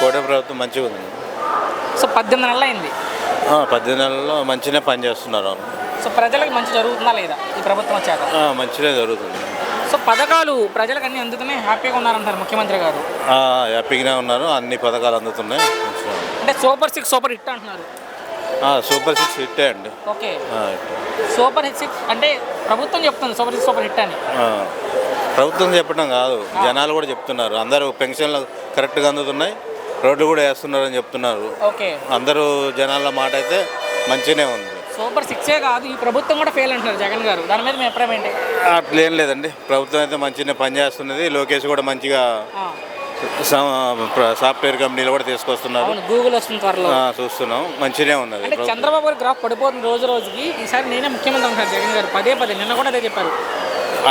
కోట ప్రభుత్వం మంచిగా ఉంది. సో పద్దెనిమిది నెలలు అయింది పద్దెనిమిది నెలల్లో మంచిగానే పనిచేస్తున్నారు. సో ప్రజలకు మంచి జరుగుతుందా లేదా ఈ ప్రభుత్వం వచ్చాక? మంచిగా జరుగుతుంది. సో పథకాలు ప్రజలకు అన్ని అందుతున్నాయి హ్యాపీగా ఉన్నారంటారు ముఖ్యమంత్రి గారు. హ్యాపీగానే ఉన్నారు అన్ని పథకాలు అందుతున్నాయి మంచిగా. అంటే సూపర్ సిక్స్ సూపర్ హిట్ అంటున్నారు. సూపర్ సిక్స్ హిట్టే అండి. ఓకే. సూపర్ హిట్ సిక్స్ అంటే ప్రభుత్వం చెప్తుంది సూపర్ సిక్స్ సూపర్ హిట్ అని. ప్రభుత్వం చెప్పడం కాదు జనాలు కూడా చెప్తున్నారు. అందరూ పెన్షన్లు కరెక్ట్గా అందుతున్నాయి రోడ్లు కూడా వేస్తున్నారని చెప్తున్నారు. ఓకే. అందరూ జనాల మాట అయితే మంచిగానే ఉంది. సూపర్ సిక్సే కాదు ఈ ప్రభుత్వం కూడా ఫెయిల్ అంటున్నారు జగన్ గారు. దాని మీద మీ అభిప్రాయం ఏంటి? అట్లేం లేదండి. ప్రభుత్వం అయితే మంచిగానే పనిచేస్తున్నది. లోకేష్ కూడా మంచిగా సాఫ్ట్వేర్ కంపెనీలు కూడా తీసుకొస్తున్నారు. గూగుల్ వస్తుంది త్వరలో. చూస్తున్నాం. మంచిగానే ఉన్నది అంటే చంద్రబాబు గారి గ్రాఫ్ పడిపోతుంది రోజు రోజుకి. ఈసారి నేనే ముఖ్యమంత్రి అంటారు జగన్ గారు. పదే పదే నిన్న కూడా అదే చెప్పారు.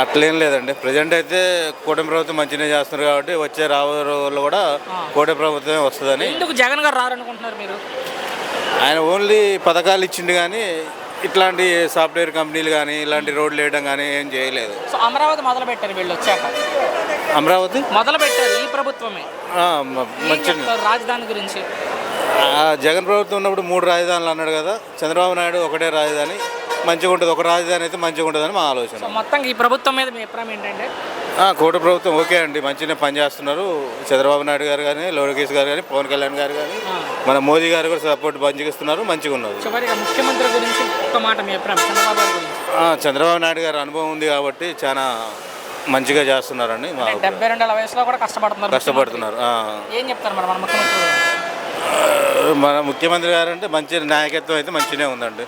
అట్లేం లేదండి. ప్రజెంట్ అయితే కూటమి ప్రభుత్వం మంచిగానే చేస్తున్నారు కాబట్టి వచ్చే రాబోయే రోజుల్లో కూడా కూటమి ప్రభుత్వమే వస్తుందని. ఎందుకు జగన్ గారు రారనుకుంటున్నారు మీరు? ఆయన ఓన్లీ పథకాలు ఇచ్చిండు కానీ ఇట్లాంటి సాఫ్ట్వేర్ కంపెనీలు కానీ ఇలాంటి రోడ్లు వేయడం కానీ ఏం చేయలేదు. సో అమరావతి మొదలు పెట్టారు వీళ్ళు వచ్చాక? అమరావతి? మొదలు పెట్టారు ఈ ప్రభుత్వమే. మంచి రాజధాని గురించి? జగన్ ప్రభుత్వం ఉన్నప్పుడు మూడు రాజధానులు అన్నాడు కదా చంద్రబాబు నాయుడు ఒకటే రాజధాని మంచిగా ఉంటుంది. ఒక రాజధాని అయితే మంచిగా ఉంటుందని మా ఆలోచన. మొత్తంగా ఈ ప్రభుత్వం మీద మీ అభిప్రాయం ఏంటంటే కూట ప్రభుత్వం ఓకే అండి. మంచిగానే పనిచేస్తున్నారు. చంద్రబాబు నాయుడు గారు కానీ లోకేష్ గారు కానీ పవన్ కళ్యాణ్ గారు కానీ మన మోదీ గారు కూడా సపోర్ట్ మంచిగా ఇస్తున్నారు మంచిగా ఉన్నారు. ముఖ్యమంత్రి గురించి ఒక్క మాట మీ అభిప్రాయం చంద్రబాబు నాయుడు గారు అనుభవం ఉంది కాబట్టి చాలా మంచిగా చేస్తున్నారండి డెబ్బై రెండేళ్ళ వయసులో కూడా కష్టపడుతున్నారు కష్టపడుతున్నారు. ఏం చెప్తారు మన ముఖ్యమంత్రి గురించి? మన ముఖ్యమంత్రి గారు అంటే మంచి నాయకత్వం అయితే మంచిగానే ఉందండి.